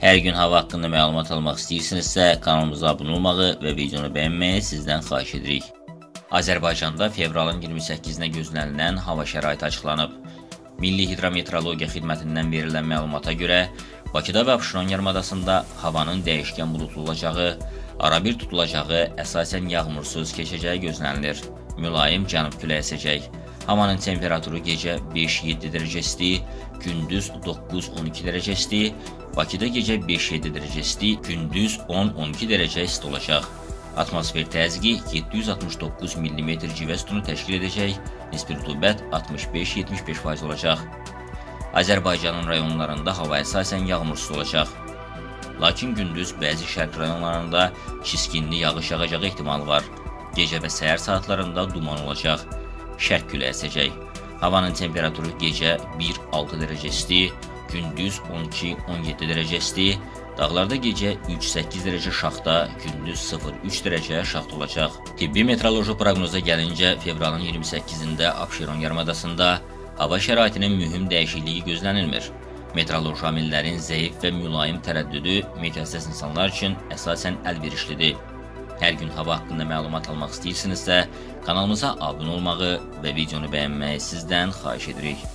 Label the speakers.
Speaker 1: Hər gün hava haqqında məlumat almaq istəyirsinizsə, kanalımıza abunə olmağı və videonu bəyənməyi sizdən xahiş edirik. Azərbaycanda fevralın 28-nə gözlənilən hava şəraiti açıqlanıb. Milli Hidrometeorologiya Xidmətindən verilən məlumata görə Bakıda və Abşeron yarımadasında havanın dəyişkən buludlu olacağı, arabir tutulacağı, əsasən yağmursuz keçəcəyi gözlənilir. Mülayim cənub küləyi əsəcək. Havanın temperaturu gecə 5-7 dərəcə isti, gündüz 9-12 dərəcə isti, Bakıda gecə 5-7 dərəcə isti, gündüz 10-12 dərəcə isti olacaq. Atmosfer təzyiqi 769 mm civə sütunu təşkil edəcək, nisbi rütubət 65-75% olacaq. Azərbaycanın rayonlarında hava əsasən yağmursuz olacaq. Lakin gündüz bəzi şərq rayonlarında çiskinli yağış yağacağı ehtimalı var. Gecə və səhər saatlarında duman olacaq. Şərq küləyi əsəcək. Havanın temperaturu gecə 1-6 dərəcə isti, gündüz 12-17 dərəcə isti, dağlarda gecə 3-8 dərəcə şaxta, gündüz 0-3 dərəcə şaxta olacaq. Tibbi meteoroloji proqnoza gəlincə, fevralın 28-də Abşeron yarımadasında hava şəraitinin mühüm dəyişikliyi gözlənilmir. Meteoroloji amillərin zəif və mülayim tərəddüdü meteoroloji insanlar üçün əsasən əlverişlidir. Hər gün hava haqqında məlumat almaq istəyirsinizsə, kanalımıza abunə olmağı və videonu bəyənməyi sizdən xahiş edirik.